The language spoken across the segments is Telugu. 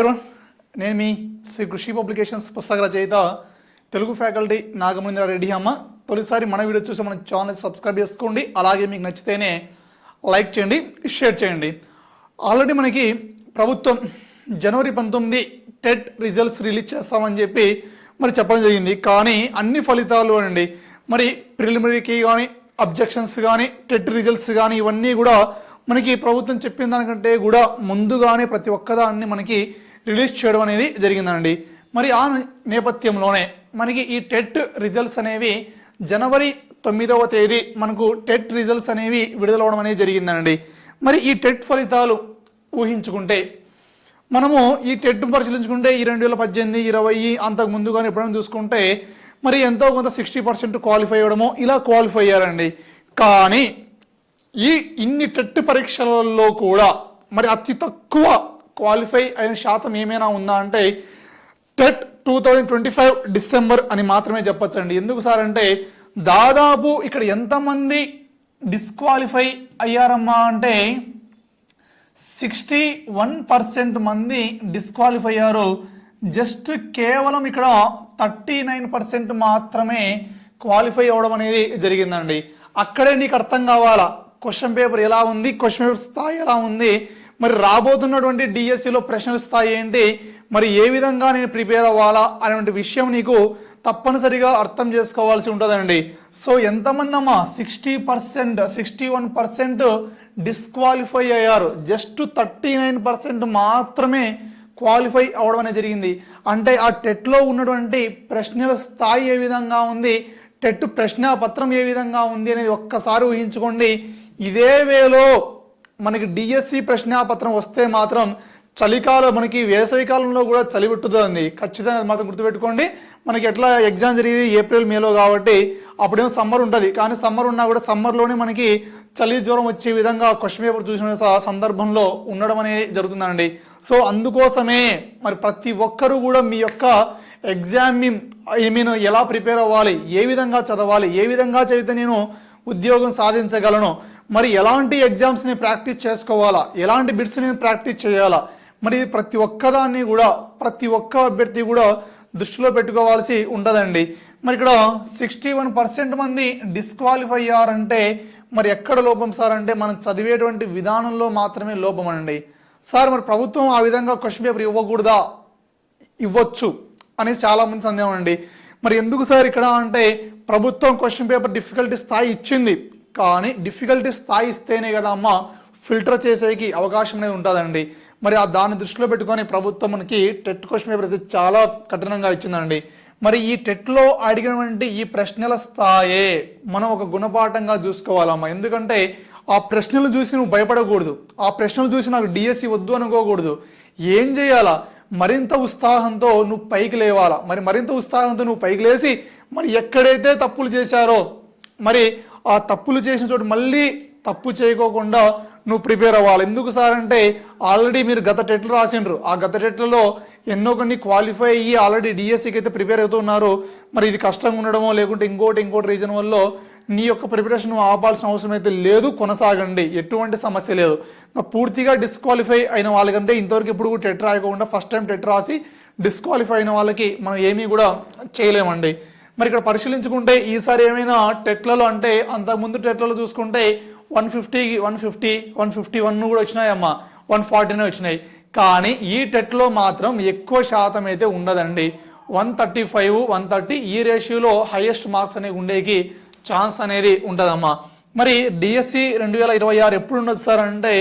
ఎవరోన్ నేను మీ శ్రీ కృషి పబ్లికేషన్స్ పుస్తక రచయిత తెలుగు ఫ్యాకల్టీ నాగమేంద్ర రెడ్డి అమ్మ. తొలిసారి మన వీడియో చూసి మన ఛానల్ సబ్స్క్రైబ్ చేసుకోండి. అలాగే మీకు నచ్చితేనే లైక్ చేయండి షేర్ చేయండి. ఆల్రెడీ మనకి ప్రభుత్వం జనవరి పంతొమ్మిది టెట్ రిజల్ట్స్ రిలీజ్ చేస్తామని చెప్పి మరి చెప్పడం జరిగింది. కానీ అన్ని ఫలితాలు అండి. మరి ప్రిలిమినరీకి కానీ అబ్జెక్షన్స్ కానీ టెట్ రిజల్ట్స్ కానీ ఇవన్నీ కూడా మనకి ప్రభుత్వం చెప్పిన దానికంటే కూడా ముందుగానే ప్రతి ఒక్కదాన్ని మనకి రిలీజ్ చేయడం అనేది జరిగిందండి మరి ఆ నేపథ్యంలోనే మనకి ఈ టెట్ రిజల్ట్స్ అనేవి జనవరి తొమ్మిదవ తేదీ మనకు టెట్ రిజల్ట్స్ అనేవి విడుదలవడం అనేది జరిగిందండి మరి ఈ టెట్ ఫలితాలు ఊహించుకుంటే మనము ఈ టెట్ పరిశీలించుకుంటే ఈ రెండు వేల పద్దెనిమిది ఇరవై అంతకు ముందు కానీ ఎప్పుడైనా చూసుకుంటే మరి ఎంతో కొంత సిక్స్టీ పర్సెంట్ క్వాలిఫై అవ్వడము ఇలా క్వాలిఫై అయ్యారండి. కానీ ఈ ఇన్ని టెట్ పరీక్షలలో కూడా మరి అతి తక్కువ క్వాలిఫై అయిన శాతం ఏమైనా ఉందా అంటే TET two thousand twenty five December అని మాత్రమే చెప్పొచ్చండి. ఎందుకు సార్ అంటే దాదాపు ఇక్కడ ఎంతమంది డిస్క్వాలిఫై అయ్యారమ్మా అంటే సిక్స్టీ వన్ పర్సెంట్ మంది డిస్క్వాలిఫై అయ్యారు. జస్ట్ కేవలం ఇక్కడ థర్టీ నైన్ పర్సెంట్ మాత్రమే క్వాలిఫై అవ్వడం అనేది జరిగిందండి. అక్కడే నీకు అర్థం కావాలా? క్వశ్చన్ పేపర్ ఎలా ఉంది? క్వశ్చన్ పేపర్ స్థాయి ఎలా ఉంది? మరి రాబోతున్నటువంటి డిఎస్సిలో ప్రశ్నల స్థాయి ఏంటి మరి ఏ విధంగా నేను ప్రిపేర్ అవ్వాలా అనేటువంటి విషయం నీకు తప్పనిసరిగా అర్థం చేసుకోవాల్సి ఉంటుందండి. సో ఎంతమంది అమ్మా sixty percent sixty one percent disqualify అయ్యారు. జస్ట్ థర్టీ నైన్ పర్సెంట్ మాత్రమే క్వాలిఫై అవడం అనేది జరిగింది. అంటే ఆ టెట్లో ఉన్నటువంటి ప్రశ్నల స్థాయి ఏ విధంగా ఉంది? టెట్ ప్రశ్న పత్రం ఏ విధంగా ఉంది అనేది ఒక్కసారి ఊహించుకోండి. ఇదే వేలో మనకి డిఎస్సి ప్రశ్నాపత్రం వస్తే మాత్రం చలికాలం మనకి వేసవి కాలంలో కూడా చలి పెట్టుతుంది ఖచ్చితంగా అది మాత్రం గుర్తుపెట్టుకోండి. మనకి ఎట్లా ఎగ్జామ్ జరిగేది? ఏప్రిల్ మేలో కాబట్టి అప్పుడేమో సమ్మర్ ఉంటుంది. కానీ సమ్మర్ ఉన్నా కూడా సమ్మర్లోనే మనకి చలి జ్వరం వచ్చే విధంగా క్వశ్చన్ పేపర్ చూసిన సందర్భంలో ఉండడం అనేది జరుగుతుందండి. సో అందుకోసమే మరి ప్రతి ఒక్కరూ కూడా మీ యొక్క ఎగ్జామ్ ఐ మీన్ ఎలా ప్రిపేర్ అవ్వాలి? ఏ విధంగా చదవాలి? ఏ విధంగా చదివితే నేను ఉద్యోగం సాధించగలను? మరి ఎలాంటి ఎగ్జామ్స్ని ప్రాక్టీస్ చేసుకోవాలా? ఎలాంటి బిట్స్ ప్రాక్టీస్ చేయాలా? మరి ప్రతి ఒక్కదాన్ని కూడా ప్రతి ఒక్క అభ్యర్థి కూడా దృష్టిలో పెట్టుకోవాల్సి ఉండదండి. మరి ఇక్కడ సిక్స్టీ వన్ పర్సెంట్ మంది డిస్క్వాలిఫై అయ్యారంటే మరి ఎక్కడ లోపం సార్? అంటే మనం చదివేటువంటి విధానంలో మాత్రమే లోపం అండి. సార్ మరి ప్రభుత్వం ఆ విధంగా క్వశ్చన్ పేపర్ ఇవ్వకూడదా? ఇవ్వచ్చు అనేది చాలామంది సందేహం అండి. మరి ఎందుకు సార్ ఇక్కడ అంటే ప్రభుత్వం క్వశ్చన్ పేపర్ డిఫికల్టీ స్థాయి ఇచ్చింది. కానీ డిఫికల్టీ స్థాయి ఇస్తేనే కదా అమ్మ ఫిల్టర్ చేసేకి అవకాశం అనేది ఉంటుందండి. మరి ఆ దాన్ని దృష్టిలో పెట్టుకొని ప్రభుత్వం మనకి టెట్ క్వశ్చన్ పేపర్ అయితే చాలా కఠినంగా ఇచ్చిందండి. మరి ఈ టెట్లో అడిగినటువంటి ఈ ప్రశ్నల స్థాయే మనం ఒక గుణపాఠంగా చూసుకోవాలమ్మా. ఎందుకంటే ఆ ప్రశ్నలు చూసి నువ్వు భయపడకూడదు. ఆ ప్రశ్నలు చూసి నాకు డిఎస్సి వద్దు అనుకోకూడదు. ఏం చేయాలా? మరింత ఉత్సాహంతో నువ్వు పైకి లేవాలా? మరి మరింత ఉత్సాహంతో నువ్వు పైకి లేచి మరి ఎక్కడైతే తప్పులు చేశారో మరి ఆ తప్పులు చేసిన చోటు మళ్ళీ తప్పు చేయకోకుండా నువ్వు ప్రిపేర్ అవ్వాలి. ఎందుకు సార్ అంటే ఆల్రెడీ మీరు గత టెట్లు రాసిండ్రు. ఆ గత టెట్లలో ఎన్నో కొన్ని క్వాలిఫై అయ్యి ఆల్రెడీ డిఎస్సికి అయితే ప్రిపేర్ అవుతున్నారు మరి ఇది కష్టంగా ఉండడమో లేకుంటే ఇంకోటి ఇంకోటి రీజన్ వల్ల నీ యొక్క ప్రిపరేషన్ నువ్వు ఆపాల్సిన అవసరం అయితే లేదు కొనసాగండి. ఎటువంటి సమస్య లేదు. పూర్తిగా డిస్క్వాలిఫై అయిన వాళ్ళకంటే ఇంతవరకు ఎప్పుడు కూడా టెట్ రాయకుండా ఫస్ట్ టైం టెట్ రాసి డిస్క్వాలిఫై అయిన వాళ్ళకి మనం ఏమీ కూడా చేయలేమండి. మరి ఇక్కడ పరిశీలించుకుంటే ఈసారి ఏమైనా టెట్లలో అంటే అంతకుముందు టెట్లలో చూసుకుంటే వన్ ఫిఫ్టీకి one fifty one fifty one కూడా వచ్చినాయమ్మా వన్ ఫార్టీనే వచ్చినాయి. కానీ ఈ టెట్లో మాత్రం ఎక్కువ శాతం అయితే ఉండదండి. One thirty five one thirty ఈ రేషియోలో హైయెస్ట్ మార్క్స్ అనేవి ఉండేకి ఛాన్స్ అనేది ఉంటుందమ్మా మరి డిఎస్సి రెండు వేల ఇరవై ఆరు ఎప్పుడు ఉండదు సార్ అంటే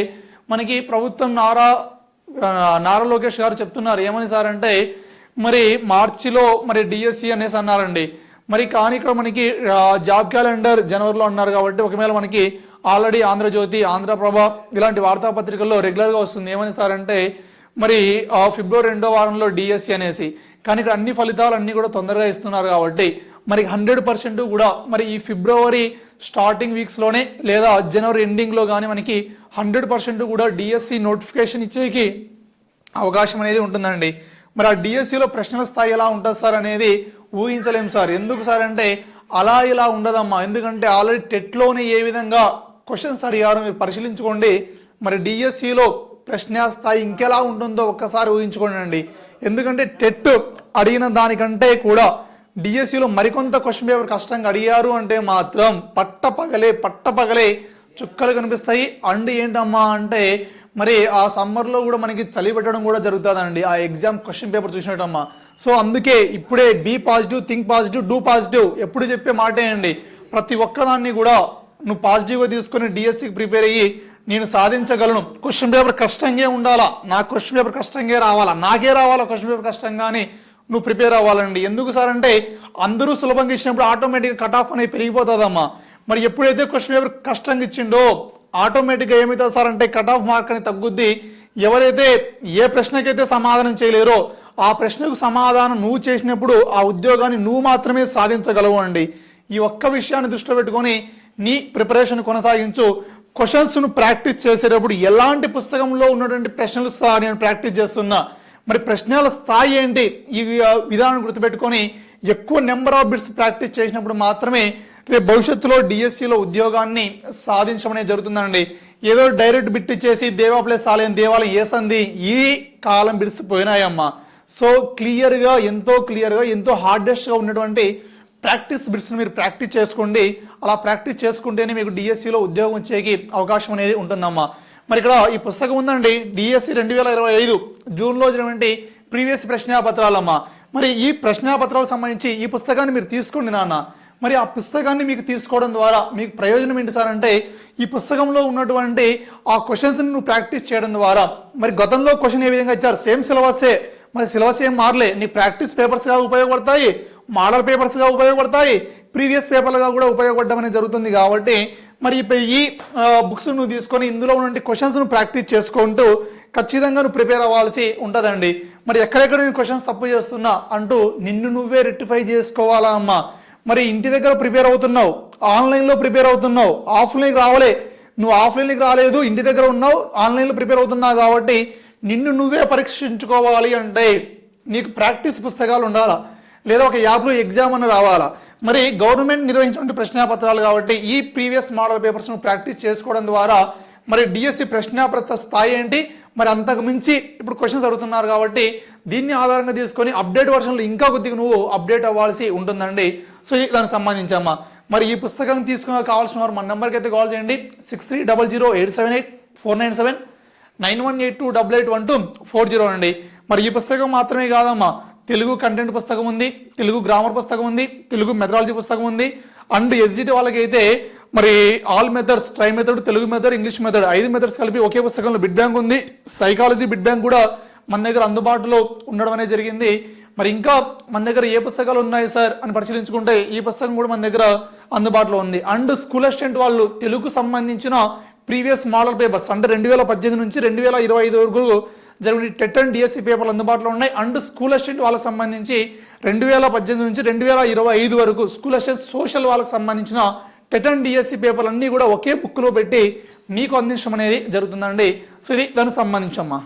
మనకి ప్రభుత్వం నారా నారా లోకేష్ గారు చెప్తున్నారు. ఏమని సార్ అంటే మరి మార్చిలో మరి డిఎస్సి అనేసి అన్నారండి. మరి కానీ ఇక్కడ మనకి జాబ్ క్యాలెండర్ జనవరిలో అన్నారు కాబట్టి ఒకవేళ మనకి ఆల్రెడీ ఆంధ్రజ్యోతి ఆంధ్రప్రభ ఇలాంటి వార్తాపత్రికల్లో రెగ్యులర్గా వస్తుంది. ఏమని సార్ అంటే మరి ఆ, ఫిబ్రవరి రెండో వారంలో డిఎస్సి అనేసి. కానీ ఇక్కడ అన్ని ఫలితాలు అన్ని కూడా తొందరగా ఇస్తున్నారు కాబట్టి మరి హండ్రెడ్ పర్సెంట్ కూడా మరి ఈ ఫిబ్రవరి స్టార్టింగ్ వీక్స్లోనే లేదా జనవరి ఎండింగ్లో కానీ మనకి హండ్రెడ్ పర్సెంట్ కూడా డిఎస్సి నోటిఫికేషన్ ఇచ్చేకి అవకాశం అనేది ఉంటుందండి. మరి ఆ డిఎస్సిలో ప్రశ్నల స్థాయి ఎలా ఉంటుంది సార్ అనేది ఊహించలేం సార్. ఎందుకు సార్ అంటే అలా ఇలా ఉండదమ్మా. ఎందుకంటే ఆల్రెడీ టెట్లోనే ఏ విధంగా క్వశ్చన్స్ అడిగారో మీరు పరిశీలించుకోండి. మరి డిఎస్సిలో ప్రశ్న స్థాయి ఇంకెలా ఉంటుందో ఒక్కసారి ఊహించుకోండి ఎందుకంటే టెట్ అడిగిన దానికంటే కూడా డిఎస్సిలో మరికొంత క్వశ్చన్ పేపర్ కష్టంగా అడిగారు అంటే మాత్రం పట్ట పగలే పట్ట పగలే చుక్కలు కనిపిస్తాయి. అండ్ ఏంటమ్మా అంటే మరి ఆ సమ్మర్లో కూడా మనకి చలి పెట్టడం కూడా జరుగుతుందండి. ఆ ఎగ్జామ్ క్వశ్చన్ పేపర్ చూసినట్టమ్మా. సో అందుకే ఇప్పుడే be positive think positive do positive ఎప్పుడు చెప్పే మాటే అండి ప్రతి ఒక్కదాన్ని కూడా నువ్వు పాజిటివ్గా తీసుకొని డిఎస్సికి ప్రిపేర్ అయ్యి నేను సాధించగలను. క్వశ్చన్ పేపర్ కష్టంగా ఉండాలా? నా క్వశ్చన్ పేపర్ కష్టంగా రావాలా? నాకే రావాలా క్వశ్చన్ పేపర్ కష్టంగా అని నువ్వు ప్రిపేర్ అవ్వాలండి. ఎందుకు సార్ అంటే అందరూ సులభంగా ఇచ్చినప్పుడు ఆటోమేటిక్గా కట్ ఆఫ్ అనేది పెరిగిపోతుందమ్మా. మరి ఎప్పుడైతే క్వశ్చన్ పేపర్ కష్టంగా ఇచ్చిండో ఆటోమేటిక్గా ఏమవుతుంది సార్ అంటే కట్ ఆఫ్ మార్క్ అని తగ్గుద్ది. ఎవరైతే ఏ ప్రశ్నకైతే సమాధానం చేయలేరో ఆ ప్రశ్నకు సమాధానం నువ్వు చేసినప్పుడు ఆ ఉద్యోగాన్ని నువ్వు మాత్రమే సాధించగలవు అండి. ఈ ఒక్క విషయాన్ని దృష్టిలో పెట్టుకొని నీ ప్రిపరేషన్ కొనసాగించు. క్వశ్చన్స్ను ప్రాక్టీస్ చేసేటప్పుడు ఎలాంటి పుస్తకంలో ఉన్నటువంటి ప్రశ్నలు నేను ప్రాక్టీస్ చేస్తున్నా? మరి ప్రశ్నల స్థాయి ఏంటి? ఈ విధానం గుర్తుపెట్టుకొని ఎక్కువ నెంబర్ ఆఫ్ బిట్స్ ప్రాక్టీస్ చేసినప్పుడు మాత్రమే రేపు భవిష్యత్తులో డిఎస్సిలో ఉద్యోగాన్ని సాధించడం అనేది జరుగుతుందండి. ఏదో డైరెక్ట్ బిట్ ఇచ్చేసి దేవా ప్లస్ ఆలయం దేవాలయం ఏసంది ఈ కాలం బిట్స్ పోయినాయమ్మా. సో క్లియర్గా ఎంతో క్లియర్గా ఎంతో హార్డెస్ట్గా ఉన్నటువంటి ప్రాక్టీస్ బిట్స్ని మీరు ప్రాక్టీస్ చేసుకోండి. అలా ప్రాక్టీస్ చేసుకుంటేనే మీకు డిఎస్సిలో ఉద్యోగం వచ్చేకి అవకాశం అనేది ఉంటుందమ్మా. మరి ఇక్కడ ఈ పుస్తకం ఉందండి డిఎస్సి రెండు వేల ఇరవై ఐదు జూన్లో జరిగినటువంటి ప్రీవియస్ ప్రశ్నాపత్రాలమ్మా. మరి ఈ ప్రశ్నాపత్రాలకు సంబంధించి ఈ పుస్తకాన్ని మీరు తీసుకోండి నాన్న. మరి ఆ పుస్తకాన్ని మీకు తీసుకోవడం ద్వారా మీకు ప్రయోజనం ఏంటి సార్ అంటే ఈ పుస్తకంలో ఉన్నటువంటి ఆ క్వశ్చన్స్ని నువ్వు ప్రాక్టీస్ చేయడం ద్వారా మరి గతంలో క్వశ్చన్ ఏ విధంగా ఇచ్చారు? సేమ్ సిలబసే మరి సిలబస్ ఏం మారలే. నీ ప్రాక్టీస్ పేపర్స్గా ఉపయోగపడతాయి మోడల్ పేపర్స్గా ఉపయోగపడతాయి ప్రీవియస్ పేపర్లుగా కూడా ఉపయోగపడడం అనేది జరుగుతుంది కాబట్టి మరి ఇప్పుడు ఈ బుక్స్ నువ్వు తీసుకొని ఇందులో ఉన్న క్వశ్చన్స్ను ప్రాక్టీస్ చేసుకుంటూ ఖచ్చితంగా నువ్వు ప్రిపేర్ అవ్వాల్సి ఉంటుందండి. మరి ఎక్కడెక్కడ నేను క్వశ్చన్స్ తప్పు చేస్తున్నా అంటూ నిన్ను నువ్వే రెక్టిఫై చేసుకోవాలా అమ్మా? మరి ఇంటి దగ్గర ప్రిపేర్ అవుతున్నావు ఆన్లైన్లో ప్రిపేర్ అవుతున్నావు ఆఫ్లైన్కి రావలే. నువ్వు ఆఫ్లైన్కి రాలేదు ఇంటి దగ్గర ఉన్నావు ఆన్లైన్లో ప్రిపేర్ అవుతున్నావు కాబట్టి నిన్ను నువ్వే పరీక్షించుకోవాలి అంటే నీకు ప్రాక్టీస్ పుస్తకాలు ఉండాలా? లేదా ఒక యాప్లో ఎగ్జామ్ అని రావాలా? మరి గవర్నమెంట్ నిర్వహించిన ప్రశ్నాపత్రాలు కాబట్టి ఈ ప్రీవియస్ మోడల్ పేపర్స్ను ప్రాక్టీస్ చేసుకోవడం ద్వారా మరి డిఎస్సి ప్రశ్నాపత్ర స్థాయి ఏంటి? మరి అంతకు మించి ఇప్పుడు క్వశ్చన్స్ అడుగుతున్నారు కాబట్టి దీన్ని ఆధారంగా తీసుకొని అప్డేట్ వర్షన్లో ఇంకా కొద్దిగా నువ్వు అప్డేట్ అవ్వాల్సి ఉంటుందండి. సో దానికి సంబంధించమ్మా. మరి ఈ పుస్తకం తీసుకున్న కావాల్సిన వారు మన నెంబర్కి అయితే కాల్ చేయండి. Six three double zero eight seven eight four nine seven nine one eight two double eight one two four zero అండి. మరి ఈ పుస్తకం మాత్రమే కాదమ్మా. తెలుగు కంటెంట్ పుస్తకం ఉంది తెలుగు గ్రామర్ పుస్తకం ఉంది తెలుగు మెథడాలజీ పుస్తకం ఉంది అండ్ ఎస్జిటి వాళ్ళకి అయితే మరి all methods tri method Telugu method English method ఐదు మెథడ్స్ కలిపి ఒకే పుస్తకంలో బిడ్ బ్యాంక్ ఉంది. సైకాలజీ బిడ్ బ్యాంక్ కూడా మన దగ్గర అందుబాటులో ఉండడం అనేది జరిగింది. మరి ఇంకా మన దగ్గర ఏ పుస్తకాలు ఉన్నాయి సార్ అని పరిశీలించుకుంటే ఈ పుస్తకం కూడా మన దగ్గర అందుబాటులో ఉంది. అండ్ స్కూల్ అసిస్టెంట్ వాళ్ళు తెలుగు సంబంధించిన ప్రీవియస్ మోడల్ పేపర్స్ అంటే రెండు వేల పద్దెనిమిది నుంచి రెండు వేల ఇరవై ఐదు వరకు జరిగిన టెట్ అండ్ డిఎస్సి పేపర్లు అందుబాటులో ఉన్నాయి. అండ్ స్కూల్ అసిస్టెంట్ వాళ్ళకి సంబంధించి రెండు వేల పద్దెనిమిది నుంచి రెండు వేల ఇరవై ఐదు వరకు స్కూల్ అసిస్టెంట్ సోషల్ వాళ్ళకి సంబంధించిన టెట్ అండ్ డిఎస్సి పేపర్లు అన్నీ కూడా ఒకే బుక్లో పెట్టి మీకు అందించడం అనేది జరుగుతుందండి. సో ఇది దానికి సంబంధించమ్మా